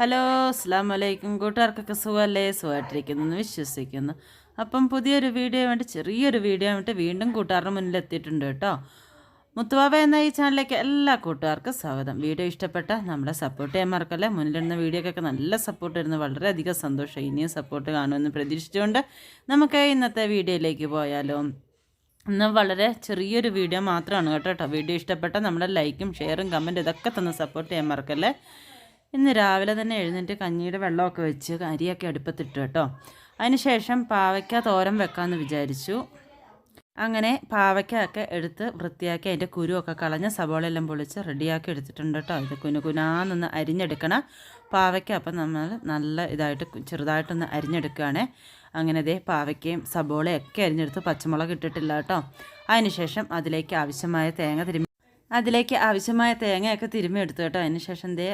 Hello അസ്സാം വലൈക്കും കൂട്ടുകാർക്കൊക്കെ സുഖമല്ലേ സുഖമായിട്ടിരിക്കുന്നു എന്ന് വിശ്വസിക്കുന്നു. അപ്പം പുതിയൊരു വീഡിയോ വേണ്ടി ചെറിയൊരു വീഡിയോ വേണ്ടി വീണ്ടും കൂട്ടുകാരുടെ മുന്നിൽ എത്തിയിട്ടുണ്ട് കേട്ടോ. മുത്തുവാവ എന്ന ഈ ചാനലിലേക്ക് എല്ലാ കൂട്ടുകാർക്കും സ്വാഗതം. വീഡിയോ ഇഷ്ടപ്പെട്ട നമ്മളെ സപ്പോർട്ട് ചെയ്യാൻ മറക്കല്ലേ മുന്നിലിരുന്ന വീഡിയോക്കൊക്കെ നല്ല സപ്പോർട്ട് ഇരുന്ന് വളരെയധികം സന്തോഷം. ഇനിയും സപ്പോർട്ട് കാണുമെന്ന് പ്രതീക്ഷിച്ചുകൊണ്ട് നമുക്ക് ഇന്നത്തെ വീഡിയോയിലേക്ക് പോയാലോ. ഇന്ന് വളരെ ചെറിയൊരു വീഡിയോ മാത്രമാണ് കേട്ടോ. വീഡിയോ ഇഷ്ടപ്പെട്ട നമ്മുടെ ലൈക്കും ഷെയറും കമന്റും ഇതൊക്കെ തന്നെ സപ്പോർട്ട് ചെയ്യാൻ മറക്കല്ലേ? ഇന്ന് രാവിലെ തന്നെ എഴുന്നേറ്റ് കഞ്ഞിയുടെ വെള്ളമൊക്കെ വെച്ച് അരിയൊക്കെ അടുപ്പത്തിട്ടു കേട്ടോ. അതിനുശേഷം പാവയ്ക്ക തോരൻ വെക്കാമെന്ന് വിചാരിച്ചു. അങ്ങനെ പാവയ്ക്കൊക്കെ എടുത്ത് വൃത്തിയാക്കി അതിന്റെ കുരുവൊക്കെ കളഞ്ഞ് സബോളയെല്ലാം പൊളിച്ച് റെഡിയാക്കി എടുത്തിട്ടുണ്ട് കേട്ടോ. ഇത് കുനു കുനാന്നൊന്ന് അരിഞ്ഞെടുക്കണം പാവയ്ക്ക. അപ്പം നമ്മൾ നല്ല ഇതായിട്ട് ചെറുതായിട്ടൊന്ന് അരിഞ്ഞെടുക്കുകയാണ്. അങ്ങനെ ദേ പാവയ്ക്കയും സബോളയൊക്കെ അരിഞ്ഞെടുത്ത് പച്ചമുളക് ഇട്ടിട്ടില്ല കേട്ടോ. അതിനുശേഷം അതിലേക്ക് ആവശ്യമായ തേങ്ങ തിരുമ്മി അതിലേക്ക് ആവശ്യമായ തേങ്ങയൊക്കെ തിരുമ്മി എടുത്തു കേട്ടോ. അതിന് ശേഷം ദേ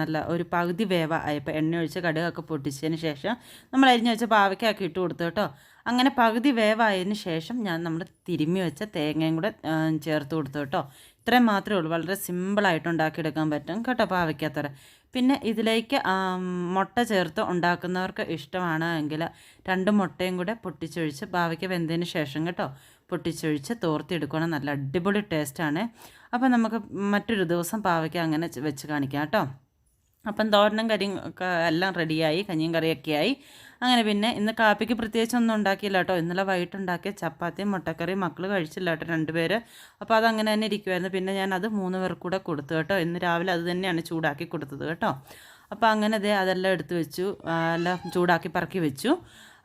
നല്ല ഒരു പകുതി വേവ ആയപ്പോൾ എണ്ണ ഒഴിച്ച് കടുകൊക്കെ പൊട്ടിച്ചതിന് ശേഷം നമ്മൾ അരിഞ്ഞ് വെച്ച പാവയ്ക്കൊക്കെ ഇട്ട് കൊടുത്തു കേട്ടോ. അങ്ങനെ പകുതി വേവായതിന് ശേഷം ഞാൻ നമ്മൾ തിരുമ്മി വെച്ച തേങ്ങയും കൂടെ ചേർത്ത് കൊടുത്തു കേട്ടോ. ഇത്രയും മാത്രമേ ഉള്ളൂ. വളരെ സിമ്പിളായിട്ട് ഉണ്ടാക്കിയെടുക്കാൻ പറ്റും കേട്ടോ പാവയ്ക്കാത്തറ പിന്നെ ഇതിലേക്ക് മുട്ട ചേർത്ത് ഉണ്ടാക്കുന്നവർക്ക് ഇഷ്ടമാണ് എങ്കിൽ രണ്ട് മുട്ടയും കൂടെ പൊട്ടിച്ചൊഴിച്ച് പാവയ്ക്ക് വെന്തതിന് ശേഷം കേട്ടോ പൊട്ടിച്ചൊഴിച്ച് തോർത്തിയെടുക്കണം നല്ല അടിപൊളി ടേസ്റ്റാണ്. അപ്പോൾ നമുക്ക് മറ്റൊരു ദിവസം പാവയ്ക്ക അങ്ങനെ വെച്ച് കാണിക്കാം കേട്ടോ. അപ്പം തോരനും കരിയും എല്ലാം റെഡിയായി കഞ്ഞിയും കറിയൊക്കെ ആയി. അങ്ങനെ പിന്നെ ഇന്ന് കാപ്പിക്ക് പ്രത്യേകിച്ചൊന്നും ഉണ്ടാക്കിയില്ല കേട്ടോ. ഇന്നലെ വൈകിട്ട് ഉണ്ടാക്കിയ ചപ്പാത്തിയും മുട്ടക്കറിയും മക്കൾ കഴിച്ചില്ല കേട്ടോ രണ്ടുപേർ അപ്പോൾ അതങ്ങനെ തന്നെ ഇരിക്കുമായിരുന്നു പിന്നെ ഞാൻ അത് മൂന്ന് പേർക്ക് കൂടെ കൊടുത്തു കേട്ടോ. ഇന്ന് രാവിലെ അത് തന്നെയാണ് ചൂടാക്കി കൊടുത്തത് കേട്ടോ. അപ്പോൾ അങ്ങനെ ദേ അതെല്ലാം എടുത്തു വെച്ചു. എല്ലാം ചൂടാക്കി പറക്കി വെച്ചു.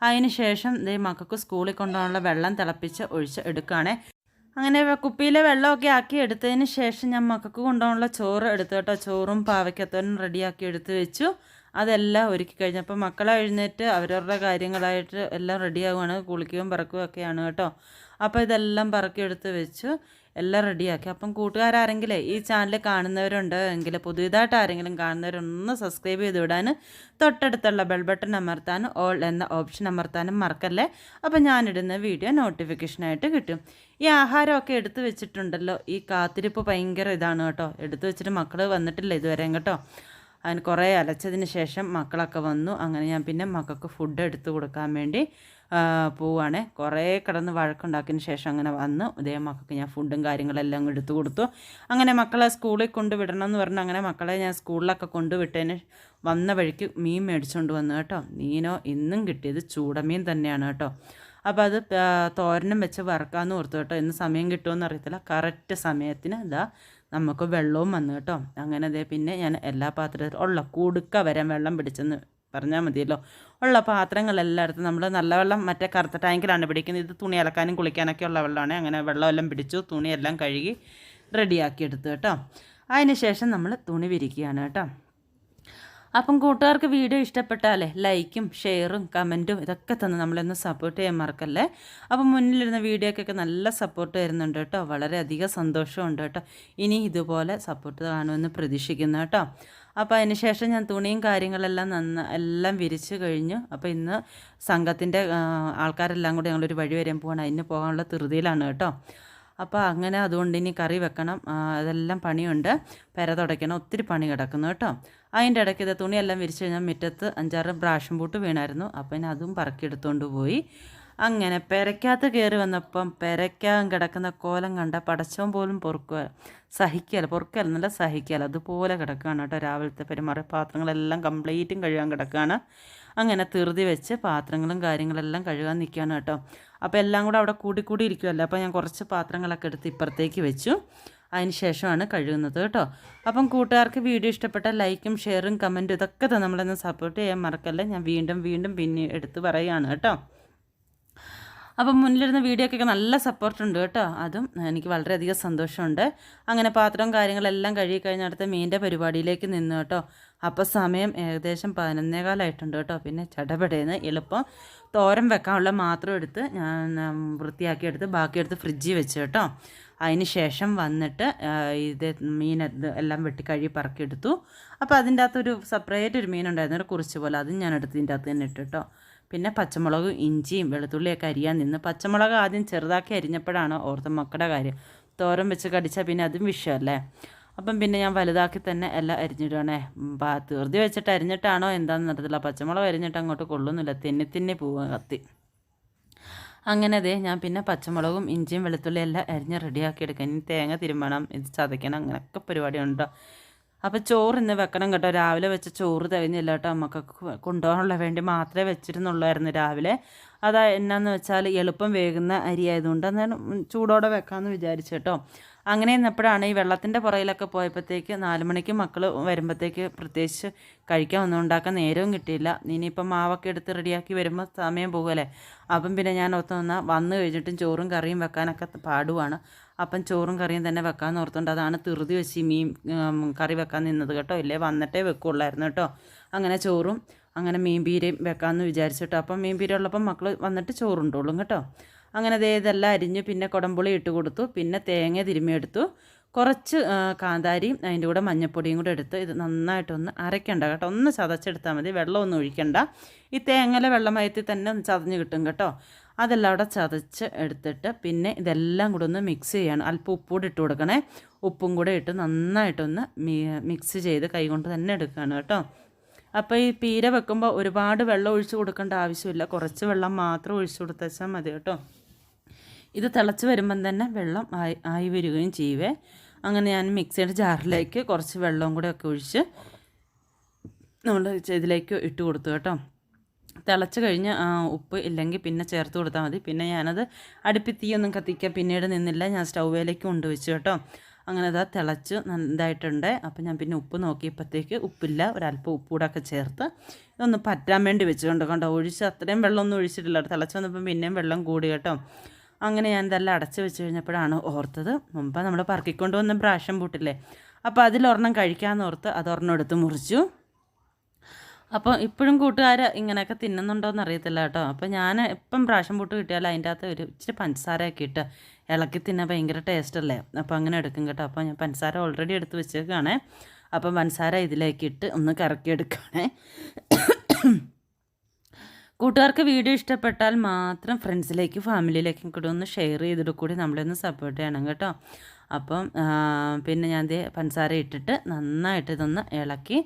അതിന് ശേഷം ദേ മക്കൾക്ക് സ്കൂളിൽ കൊണ്ടുപോകാനുള്ള വെള്ളം തിളപ്പിച്ച് ഒഴിച്ച് എടുക്കുകയാണേ. അങ്ങനെ കുപ്പിയിലെ വെള്ളമൊക്കെ ആക്കി എടുത്തതിന് ശേഷം ഞാൻ മക്കൾക്ക് കൊണ്ടുപോകാനുള്ള ചോറ് എടുത്തു കേട്ടോ. ചോറും പാവയ്ക്കത്തോനും റെഡിയാക്കി എടുത്ത് വെച്ചു. അതെല്ലാം ഒരുക്കി കഴിഞ്ഞപ്പോൾ മക്കളെ എഴുന്നേറ്റ് അവരവരുടെ കാര്യങ്ങളായിട്ട് എല്ലാം റെഡിയാവുകയാണ് കുളിക്കുകയും പറക്കുകയും ഒക്കെയാണ് കേട്ടോ. അപ്പോൾ ഇതെല്ലാം പറക്കിയെടുത്ത് വെച്ചു. എല്ലാം റെഡിയാക്കി. അപ്പം കൂട്ടുകാരാരെങ്കിലേ ഈ ചാനൽ കാണുന്നവരുണ്ട് എങ്കിൽ പുതിയതായിട്ട് ആരെങ്കിലും കാണുന്നവരൊന്ന് സബ്സ്ക്രൈബ് ചെയ്ത് വിടാൻ. തൊട്ടടുത്തുള്ള ബെൽ ബട്ടൺ അമർത്താനും ഓൾ എന്ന ഓപ്ഷൻ അമർത്താനും മറക്കല്ലേ? അപ്പം ഞാനിടുന്ന വീഡിയോ നോട്ടിഫിക്കേഷനായിട്ട് കിട്ടും. ഈ ആഹാരമൊക്കെ എടുത്തു വെച്ചിട്ടുണ്ടല്ലോ ഈ കാത്തിരിപ്പ് ഭയങ്കര ഇതാണ് കേട്ടോ. എടുത്തു വെച്ചിട്ട് മക്കൾ വന്നിട്ടില്ല ഇതുവരെയും കേട്ടോ. അതിന് കുറേ അലച്ചതിന് ശേഷം മക്കളൊക്കെ വന്നു. അങ്ങനെ ഞാൻ പിന്നെ മക്കൾക്ക് ഫുഡ് എടുത്തു കൊടുക്കാൻ വേണ്ടി പോവാണ്. കുറേ കിടന്ന് വഴക്കുണ്ടാക്കിയതിന് ശേഷം അങ്ങനെ വന്ന്. ഇതേ മക്കൾക്ക് ഞാൻ ഫുഡും കാര്യങ്ങളെല്ലാം എടുത്തു കൊടുത്തു. അങ്ങനെ മക്കളെ സ്കൂളിൽ കൊണ്ടുവിടണം എന്ന് പറഞ്ഞു അങ്ങനെ മക്കളെ ഞാൻ സ്കൂളിലൊക്കെ കൊണ്ടുവിട്ടതിന് വന്ന വഴിക്ക് മീൻ മേടിച്ചുകൊണ്ട് വന്നു കേട്ടോ. മീനോ ഇന്നും കിട്ടിയത് ചൂടമീൻ തന്നെയാണ് കേട്ടോ. അപ്പോൾ അത് തോരനും വെച്ച് വറക്കാമെന്ന് ഓർത്തു കേട്ടോ. ഇന്ന് സമയം കിട്ടുമെന്ന് അറിയത്തില്ല. കറക്റ്റ് സമയത്തിന് ഇതാ നമുക്ക് വെള്ളവും വന്നു കേട്ടോ. അങ്ങനെ അതേ പിന്നെ ഞാൻ എല്ലാ പാത്രത്തിലും ഉള്ള കുടുക്ക വരെ വെള്ളം പിടിച്ചെന്ന് പറഞ്ഞാൽ മതിയല്ലോ. ഉള്ള പാത്രങ്ങളെല്ലായിടത്തും നമ്മൾ നല്ല വെള്ളം മറ്റേ കറുത്ത ടാങ്കിലാണ് പിടിക്കുന്നത്. ഇത് തുണി അലക്കാനും കുളിക്കാനൊക്കെ ഉള്ള വെള്ളമാണ്. അങ്ങനെ വെള്ളമെല്ലാം പിടിച്ചു തുണിയെല്ലാം കഴുകി റെഡിയാക്കി എടുത്തു കേട്ടോ. അതിന് ശേഷം നമ്മൾ തുണി വിരിക്കുകയാണ് കേട്ടോ. അപ്പം കൂട്ടുകാർക്ക് വീഡിയോ ഇഷ്ടപ്പെട്ടാലേ ലൈക്കും ഷെയറും കമന്റും ഇതൊക്കെ തന്നെ നമ്മളൊന്ന് സപ്പോർട്ട് ചെയ്യാൻ മറക്കല്ലേ? അപ്പം മുന്നിലിരുന്ന വീഡിയോക്കൊക്കെ നല്ല സപ്പോർട്ട് വരുന്നുണ്ട് കേട്ടോ. വളരെയധികം സന്തോഷമുണ്ട് കേട്ടോ. ഇനി ഇതുപോലെ സപ്പോർട്ട് കാണുമെന്ന് പ്രതീക്ഷിക്കുന്നു കേട്ടോ. അപ്പോൾ അതിന് ശേഷം ഞാൻ തുണിയും കാര്യങ്ങളെല്ലാം നന്ന എല്ലാം വിരിച്ച് കഴിഞ്ഞു. അപ്പോൾ ഇന്ന് സംഘത്തിന്റെ ആൾക്കാരെല്ലാം കൂടി ഞങ്ങളൊരു വഴി വരാൻ പോകണം അതിന് പോകാനുള്ള ധൃതിയിലാണ് കേട്ടോ. അപ്പോൾ അങ്ങനെ അതുകൊണ്ട് ഇനി കറി വെക്കണം. അതെല്ലാം പണിയുണ്ട്. പെര തുടയ്ക്കണം. ഒത്തിരി പണി കിടക്കുന്നു കേട്ടോ. അതിന്റെ ഇടയ്ക്ക് ഇത് തുണിയെല്ലാം വിരിച്ച് കഴിഞ്ഞാൽ മുറ്റത്ത് അഞ്ചാറ് ബ്രാഷൻ പൂട്ട് വീണായിരുന്നു. അപ്പം ഇനി അതും പറക്കിയെടുത്തുകൊണ്ട് പോയി. അങ്ങനെ പെരയ്ക്കകത്ത് കയറി വന്നപ്പം പെരയ്ക്കാൻ കിടക്കുന്ന കോലം കണ്ട പടച്ചവൻ പോലും പൊറുക്കുക സഹിക്കല പൊറുക്കല നല്ല സഹിക്കല അതുപോലെ കിടക്കുകയാണ് കേട്ടോ രാവിലത്തെ പെരുമാറി. പാത്രങ്ങളെല്ലാം കംപ്ലീറ്റും കഴുകാൻ കിടക്കുകയാണ്. അങ്ങനെ തിറുതി വെച്ച് പാത്രങ്ങളും കാര്യങ്ങളെല്ലാം കഴുകാൻ നിൽക്കുകയാണ് കേട്ടോ. അപ്പോൾ എല്ലാം കൂടെ അവിടെ കൂടി കൂടി ഇരിക്കുമല്ലോ അപ്പോൾ ഞാൻ കുറച്ച് പാത്രങ്ങളൊക്കെ എടുത്ത് ഇപ്പുറത്തേക്ക് വെച്ചു. അതിന് ശേഷമാണ് കഴുകുന്നത് കേട്ടോ. അപ്പം കൂട്ടുകാർക്ക് വീഡിയോ ഇഷ്ടപ്പെട്ട ലൈക്കും ഷെയറും കമന്റും ഇതൊക്കെ നമ്മളൊന്ന് സപ്പോർട്ട് ചെയ്യാൻ മറക്കല്ലേ? ഞാൻ വീണ്ടും വീണ്ടും പിന്നെ എടുത്ത് പറയുകയാണ് കേട്ടോ. അപ്പം മുന്നിലിരുന്ന വീഡിയോക്കൊക്കെ നല്ല സപ്പോർട്ടുണ്ട് കേട്ടോ. അതും എനിക്ക് വളരെയധികം സന്തോഷമുണ്ട്. അങ്ങനെ പാത്രവും കാര്യങ്ങളെല്ലാം കഴുകി കഴിഞ്ഞ അടുത്ത മീന്റെ പരിപാടിയിലേക്ക് നിന്നു കേട്ടോ. അപ്പോൾ സമയം ഏകദേശം പതിനൊന്നേകാലായിട്ടുണ്ട് കേട്ടോ. പിന്നെ ചടപടേന്ന് എളുപ്പം തോരൻ വെക്കാനുള്ള മാത്രം എടുത്ത് ഞാൻ വൃത്തിയാക്കിയെടുത്ത് ബാക്കിയെടുത്ത് ഫ്രിഡ്ജിൽ വെച്ച് കേട്ടോ. അതിന് ശേഷം വന്നിട്ട് ഇത് മീൻ എല്ലാം വെട്ടി കഴുകി പറക്കിയെടുത്തു അപ്പോൾ അതിന്റെ അകത്തൊരു സെപ്പറേറ്റ് ഒരു മീനുണ്ടായിരുന്നു ഒരു കുറിച്ച് പോലെ. അതും ഞാൻ എടുത്ത് ഇതിന്റെ അകത്ത് തന്നെ ഇട്ടിട്ടോ പിന്നെ പച്ചമുളകും ഇഞ്ചിയും വെളുത്തുള്ളിയൊക്കെ അരിയാൻ നിന്ന് പച്ചമുളക് ആദ്യം ചെറുതാക്കി അരിഞ്ഞപ്പോഴാണ് ഓർത്ത മക്കളുടെ കാര്യം. തോരൻ വെച്ച് കടിച്ചാൽ പിന്നെ അതും വിഷയമല്ലേ അപ്പം പിന്നെ ഞാൻ വലുതാക്കി തന്നെ എല്ലാം അരിഞ്ഞിടുകയാണേ തീർതി വെച്ചിട്ട് അരിഞ്ഞിട്ടാണോ എന്താണെന്ന് അറിയത്തില്ല. പച്ചമുളക് അരിഞ്ഞിട്ട് അങ്ങോട്ട് കൊള്ളുന്നില്ല. തിന്നി തിന്നി പോവുക കത്തി. അങ്ങനെ അതെ ഞാൻ പിന്നെ പച്ചമുളകും ഇഞ്ചിയും വെളുത്തുള്ളിയും എല്ലാം അരിഞ്ഞ് റെഡിയാക്കി എടുക്കാം. ഇനി തേങ്ങ തിരുമ്പണം ഇത് ചതയ്ക്കണം. അങ്ങനെയൊക്കെ പരിപാടിയുണ്ടോ അപ്പോൾ ചോറ് ഇന്ന് വെക്കണം കേട്ടോ. രാവിലെ വെച്ച ചോറ് തികഞ്ഞില്ല കേട്ടോ. നമുക്ക് കൊണ്ടുപോകാനുള്ള വേണ്ടി മാത്രമേ വെച്ചിരുന്നുള്ളായിരുന്നു രാവിലെ. അതാ എന്നാന്ന് വെച്ചാൽ എളുപ്പം വേകുന്ന അരി ആയതുകൊണ്ട് അന്നേരം ചൂടോടെ വെക്കാമെന്ന് വിചാരിച്ചു കേട്ടോ. അങ്ങനെ ഇന്നപ്പോഴാണ് ഈ വെള്ളത്തിന്റെ പുറയിലൊക്കെ പോയപ്പോഴത്തേക്ക് നാല് മണിക്ക് മക്കൾ വരുമ്പോഴത്തേക്ക് പ്രത്യേകിച്ച് കഴിക്കാൻ ഒന്നും ഉണ്ടാക്കാൻ നേരവും കിട്ടിയില്ല. ഇനിയിപ്പം മാവൊക്കെ എടുത്ത് റെഡിയാക്കി വരുമ്പോൾ സമയം പോകുമല്ലേ അപ്പം പിന്നെ ഞാൻ ഒത്തു വന്നാൽ വന്നു കഴിഞ്ഞിട്ടും ചോറും കറിയും വെക്കാനൊക്കെ പാടുവാണ്. അപ്പം ചോറും കറിയും തന്നെ വെക്കാമെന്ന് ഓർത്തുകൊണ്ട് അതാണ് തിറുതി വെച്ച് മീൻ കറി വെക്കാൻ നിന്നത് കേട്ടോ. ഇല്ലേ? വന്നിട്ടേ വെക്കുള്ളായിരുന്നു കേട്ടോ. അങ്ങനെ ചോറും അങ്ങനെ മീൻ പീരയും വെക്കാമെന്ന് വിചാരിച്ചിട്ടോ അപ്പം മീൻ പീര ഉള്ളപ്പം മക്കൾ വന്നിട്ട് ചോറുണ്ടോളും കേട്ടോ. അങ്ങനെ ഇതെല്ലാം അരിഞ്ഞ് പിന്നെ കുടംപുളി ഇട്ട് കൊടുത്തു. പിന്നെ തേങ്ങ തിരുമ്മിയെടുത്തു. കുറച്ച് കാന്താരിയും അതിന്റെ കൂടെ മഞ്ഞപ്പൊടിയും കൂടെ എടുത്ത് ഇത് നന്നായിട്ടൊന്ന് അരയ്ക്കണ്ട കേട്ടോ. ഒന്ന് ചതച്ചെടുത്താൽ മതി. വെള്ളമൊന്നും ഒഴിക്കണ്ട. ഈ തേങ്ങയിലെ വെള്ളമയത്തിൽ തന്നെ ഒന്ന് ചതഞ്ഞ് കിട്ടും കേട്ടോ. അതെല്ലാം അവിടെ ചതച്ച് എടുത്തിട്ട് പിന്നെ ഇതെല്ലാം കൂടെ ഒന്ന് മിക്സ് ചെയ്യണം. അല്പം ഉപ്പൂടെ ഇട്ട് കൊടുക്കണേ. ഉപ്പും കൂടെ ഇട്ട് നന്നായിട്ടൊന്ന് മിക്സ് ചെയ്ത് കൈകൊണ്ട് തന്നെ എടുക്കുകയാണ് കേട്ടോ. അപ്പോൾ ഈ പീര വെക്കുമ്പോൾ ഒരുപാട് വെള്ളം ഒഴിച്ച് കൊടുക്കേണ്ട ആവശ്യമില്ല. കുറച്ച് വെള്ളം മാത്രം ഒഴിച്ച് കൊടുത്താൽ മതി കേട്ടോ. ഇത് തിളച്ച് വരുമ്പം തന്നെ വെള്ളം ആയി ആയി വരികയും ചെയ്യുവേ അങ്ങനെ ഞാൻ മിക്സിയുടെ ജാറിലേക്ക് കുറച്ച് വെള്ളവും കൂടെ ഒക്കെ ഒഴിച്ച് നമ്മൾ ഇതിലേക്ക് ഇട്ട് കൊടുത്തു കേട്ടോ. തിളച്ച് കഴിഞ്ഞ് ഉപ്പ് ഇല്ലെങ്കിൽ പിന്നെ ചേർത്ത് കൊടുത്താൽ മതി. പിന്നെ ഞാനത് അടുപ്പിത്തീയൊന്നും കത്തിക്കുക പിന്നീട് നിന്നില്ല. ഞാൻ സ്റ്റൗവേലേക്ക് കൊണ്ടുവച്ചു കേട്ടോ. അങ്ങനെ അതാ തിളച്ച് നന്നായിട്ടുണ്ട്. അപ്പോൾ ഞാൻ പിന്നെ ഉപ്പ് നോക്കിയപ്പോഴത്തേക്ക് ഉപ്പില്ല. ഒരല്പം ഉപ്പൂടൊക്കെ ചേർത്ത് ഇതൊന്ന് പറ്റാൻ വേണ്ടി വെച്ച് കണ്ടോ. കണ്ടോ ഒഴിച്ച് അത്രയും വെള്ളമൊന്നും ഒഴിച്ചിട്ടില്ല. തിളച്ച് വന്നപ്പം പിന്നെയും വെള്ളം കൂടി കേട്ടോ. അങ്ങനെ ഞാൻ ഇതെല്ലാം അടച്ച് വെച്ച് കഴിഞ്ഞപ്പോഴാണ് ഓർത്തത്. മുമ്പ് നമ്മൾ പറക്കിക്കൊണ്ട് വന്ന പ്രാവശ്യം പൂട്ടില്ലേ? അപ്പോൾ അതിലൊരെണ്ണം കഴിക്കാമെന്ന് ഓർത്ത് അതൊരെണ്ണം എടുത്ത് മുറിച്ചു. അപ്പോൾ ഇപ്പോഴും കൂട്ടുകാർ ഇങ്ങനെയൊക്കെ തിന്നുന്നുണ്ടോ എന്ന് അറിയത്തില്ല കേട്ടോ. അപ്പോൾ ഞാൻ ഇപ്പം പ്രാവശ്യം പൂട്ട് കിട്ടിയാൽ അതിന്റെ അകത്ത് ഒരു ഇച്ചിരി പഞ്ചസാരയൊക്കെ ഇട്ട് ഇളക്കി തിന്നാൻ ഭയങ്കര ടേസ്റ്റ് അല്ലേ? അപ്പോൾ അങ്ങനെ എടുക്കും കേട്ടോ. അപ്പോൾ ഞാൻ പഞ്ചസാര ഓൾറെഡി എടുത്ത് വെച്ചേക്കാണേ അപ്പം പഞ്ചസാര ഇതിലേക്ക് ഇട്ട് ഒന്ന് കറക്കി എടുക്കുകയാണേ കൂട്ടുകാർക്ക് വീഡിയോ ഇഷ്ടപ്പെട്ടാൽ മാത്രം ഫ്രണ്ട്സിലേക്ക് ഫാമിലിയിലേക്കും കൂടി ഒന്ന് ഷെയർ ചെയ്തിട്ട് കൂടി നമ്മളൊന്ന് സപ്പോർട്ട് ചെയ്യണം കേട്ടോ. അപ്പം പിന്നെ ഞാൻ പഞ്ചസാര ഇട്ടിട്ട് നന്നായിട്ട് ഇതൊന്ന് ഇളക്കി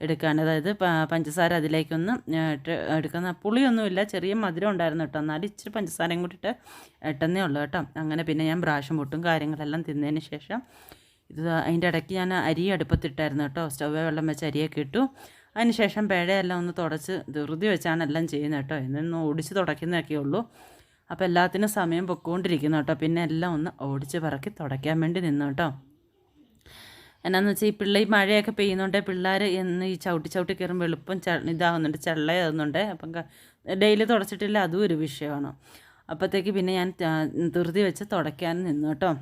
എടുക്കുകയാണ് അതായത് പഞ്ചസാര അതിലേക്കൊന്ന് ഇട്ട് എടുക്കുന്ന പുളിയൊന്നുമില്ല. ചെറിയ മധുരം ഉണ്ടായിരുന്നു കേട്ടോ. എന്നാലും ഇച്ചിരി പഞ്ചസാരയും കൂടി ഇട്ട് ഇട്ടെന്നേ ഉള്ളൂ കേട്ടോ. അങ്ങനെ പിന്നെ ഞാൻ ബ്രാഷും പൊട്ടും കാര്യങ്ങളെല്ലാം തിന്നതിന് ശേഷം ഇത് അതിന്റെ ഇടയ്ക്ക് ഞാൻ അരി അടുപ്പത്തിട്ടായിരുന്നു കേട്ടോ. സ്റ്റവ് വെള്ളം വെച്ച് അരിയൊക്കെ ഇട്ടു. അതിനുശേഷം പേഴയെല്ലാം ഒന്ന് തുടച്ച് ധൃതി വെച്ചാണ് എല്ലാം ചെയ്യുന്നത് കേട്ടോ. എന്നൊന്ന് ഓടിച്ച് തുടയ്ക്കുന്നതൊക്കെ ഉള്ളൂ. അപ്പോൾ എല്ലാത്തിനും സമയം പൊക്കോണ്ടിരിക്കുന്നു കേട്ടോ. പിന്നെ എല്ലാം ഒന്ന് ഓടിച്ച് പറക്കി തുടയ്ക്കാൻ വേണ്ടി നിന്നു കേട്ടോ. എന്നാന്ന് വെച്ചാൽ ഈ പിള്ളേർ മഴയൊക്കെ പെയ്യുന്നുണ്ട് പിള്ളേർ എന്ന് ഈ ചവിട്ടി ചവിട്ടി കയറുമ്പോൾ എളുപ്പം ച ഇതാവുന്നുണ്ട് ചള്ളയാകുന്നുണ്ട് അപ്പം ഡെയിലി തുടച്ചിട്ടില്ല അതും ഒരു വിഷയമാണ്. അപ്പോഴത്തേക്ക് പിന്നെ ഞാൻ ധൃതി വെച്ച് തുടയ്ക്കാൻ നിന്നു കേട്ടോ.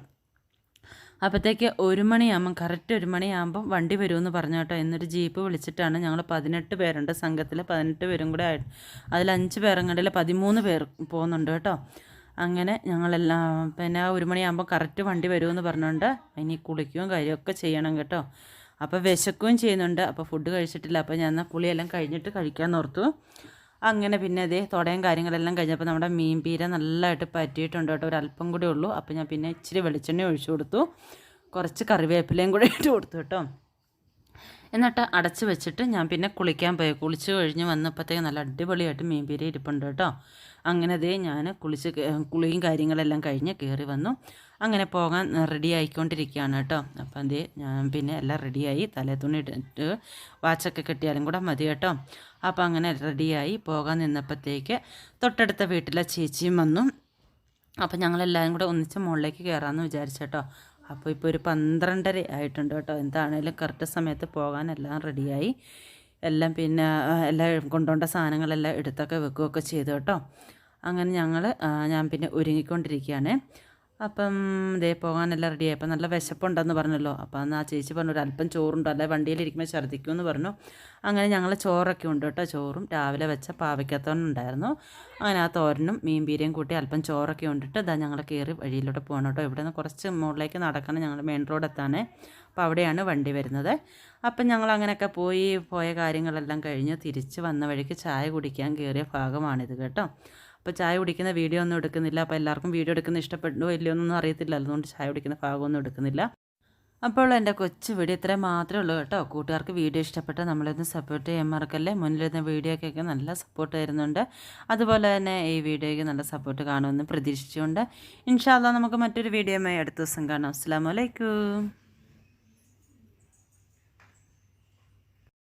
അപ്പോഴത്തേക്ക് ഒരു മണിയാകുമ്പം കറക്റ്റ് ഒരു മണിയാകുമ്പം വണ്ടി വരുമെന്ന് പറഞ്ഞു കേട്ടോ. എന്നൊരു ജീപ്പ് വിളിച്ചിട്ടാണ് ഞങ്ങൾ പതിനെട്ട് പേരുണ്ട് സംഘത്തിൽ പതിനെട്ട് പേരും കൂടെ ആയിട്ട് അതിൽ അഞ്ച് പേരും കണ്ടില്ല പതിമൂന്ന് പേർ പോകുന്നുണ്ട് കേട്ടോ. അങ്ങനെ ഞങ്ങളെല്ലാം പിന്നെ ഒരു മണിയാകുമ്പോൾ കറക്റ്റ് വണ്ടി വരുമെന്ന് പറഞ്ഞുകൊണ്ട് ഇനി കുളിക്കുകയും കാര്യമൊക്കെ ചെയ്യണം കേട്ടോ. അപ്പോൾ വിശക്കുകയും ചെയ്യുന്നുണ്ട്. അപ്പോൾ ഫുഡ് കഴിച്ചിട്ടില്ല. അപ്പോൾ ഞാൻ എന്നാൽ കുളിയെല്ലാം കഴിഞ്ഞിട്ട് കഴിക്കാൻ ഓർത്തു. അങ്ങനെ പിന്നെ അതേ തുടയും കാര്യങ്ങളെല്ലാം കഴിഞ്ഞപ്പോൾ നമ്മുടെ മീൻ പീര നല്ലതായിട്ട് പറ്റിയിട്ടുണ്ട് കേട്ടോ. ഒരല്പം കൂടി ഉള്ളൂ. അപ്പോൾ ഞാൻ പിന്നെ ഇച്ചിരി വെളിച്ചെണ്ണ ഒഴിച്ചു കൊടുത്തു. കുറച്ച് കറിവേപ്പിലയും കൂടെ ഇട്ട് കൊടുത്തു കേട്ടോ. എന്നിട്ട് അടച്ച് വെച്ചിട്ട് ഞാൻ പിന്നെ കുളിക്കാൻ പോയി. കുളിച്ച് കഴിഞ്ഞ് വന്നപ്പോഴത്തേക്ക് നല്ല അടിപൊളിയായിട്ട് മീൻ പീര ഇരിപ്പുണ്ട് കേട്ടോ. അങ്ങനെ അതേ ഞാൻ കുളിച്ച് കുളിയും കാര്യങ്ങളെല്ലാം കഴിഞ്ഞ് കയറി വന്നു. അങ്ങനെ പോകാൻ റെഡി ആയിക്കൊണ്ടിരിക്കുകയാണ് കേട്ടോ. അപ്പം അതേ ഞാൻ പിന്നെ എല്ലാം റെഡിയായി തലേ തുണി ഇട്ടിട്ട് വാച്ചൊക്കെ കിട്ടിയാലും കൂടെ മതി കേട്ടോ. അപ്പോൾ അങ്ങനെ റെഡിയായി പോകാൻ നിന്നപ്പോഴത്തേക്ക് തൊട്ടടുത്ത വീട്ടിലെ ചേച്ചിയും വന്നു. അപ്പോൾ ഞങ്ങളെല്ലാവരും കൂടെ ഒന്നിച്ച് മുകളിലേക്ക് കയറാമെന്ന് വിചാരിച്ചേട്ടോ അപ്പോൾ ഇപ്പോൾ ഒരു പന്ത്രണ്ടര ആയിട്ടുണ്ട് കേട്ടോ. എന്താണേലും കറക്റ്റ് സമയത്ത് പോകാനെല്ലാം റെഡിയായി എല്ലാം പിന്നെ എല്ലാം കൊണ്ടുപോകേണ്ട സാധനങ്ങളെല്ലാം എടുത്തൊക്കെ വെക്കുകയൊക്കെ ചെയ്തു കേട്ടോ. അങ്ങനെ ഞങ്ങൾ ഞാൻ പിന്നെ ഒരുങ്ങിക്കൊണ്ടിരിക്കുകയാണ്. അപ്പം ഇതേ പോകാനെല്ലാം റെഡിയായി അപ്പം നല്ല വിശപ്പുണ്ടെന്ന് പറഞ്ഞല്ലോ. അപ്പം അന്ന് ആ ചേച്ചി പറഞ്ഞു ഒരു അല്പം ചോറുണ്ടോ? അല്ലെ? വണ്ടിയിലിരിക്കുമ്പോൾ ഛർദ്ദിക്കുമെന്ന് പറഞ്ഞു. അങ്ങനെ ഞങ്ങൾ ചോറൊക്കെ ഉണ്ട് കേട്ടോ ചോറും. രാവിലെ വെച്ച പാവയ്ക്കത്തോരൻ ഉണ്ടായിരുന്നു. അങ്ങനെ ആ തോരനും മീൻ പീരയും കൂട്ടി അല്പം ചോറൊക്കെ ഉണ്ടിട്ട് ഇതാ ഞങ്ങൾ കയറി വഴിയിലോട്ട് പോകണം കേട്ടോ. ഇവിടെ നിന്ന് കുറച്ച് മുകളിലേക്ക് നടക്കണം ഞങ്ങൾ മെയിൻ റോഡ് എത്താനേ. അപ്പോൾ അവിടെയാണ് വണ്ടി വരുന്നത്. അപ്പം ഞങ്ങൾ അങ്ങനെയൊക്കെ പോയി പോയ കാര്യങ്ങളെല്ലാം കഴിഞ്ഞ് തിരിച്ച് വന്ന വഴിക്ക് ചായ കുടിക്കാൻ കയറിയ ഭാഗമാണിത് കേട്ടോ. അപ്പോൾ ചായ കുടിക്കുന്ന വീഡിയോ ഒന്നും എടുക്കുന്നില്ല. അപ്പോൾ എല്ലാവർക്കും വീഡിയോ എടുക്കുന്ന ഇഷ്ടപ്പെട്ടു ഇല്ലയോ എന്നൊന്നും അറിയത്തില്ല. അതുകൊണ്ട് ചായ കുടിക്കുന്ന ഭാഗമൊന്നും എടുക്കുന്നില്ല. അപ്പോൾ എന്റെ കൊച്ചു വീഡിയോ ഇത്രയും മാത്രമേ ഉള്ളൂ കേട്ടോ. കൂട്ടുകാർക്ക് വീഡിയോ ഇഷ്ടപ്പെട്ട് നമ്മളൊന്ന് സപ്പോർട്ട് ചെയ്യാൻ മറക്കല്ലേ? മുന്നിലിരുന്ന വീഡിയോക്കൊക്കെ നല്ല സപ്പോർട്ട് തരുന്നുണ്ട്. അതുപോലെ തന്നെ ഈ വീഡിയോയ്ക്ക് നല്ല സപ്പോർട്ട് കാണുമെന്ന് പ്രതീക്ഷിച്ചുകൊണ്ട് ഇൻഷാല്ല നമുക്ക് മറ്റൊരു വീഡിയോയുമായി അടുത്ത ദിവസം കാണാം. അസ്സാം വലൈക്കും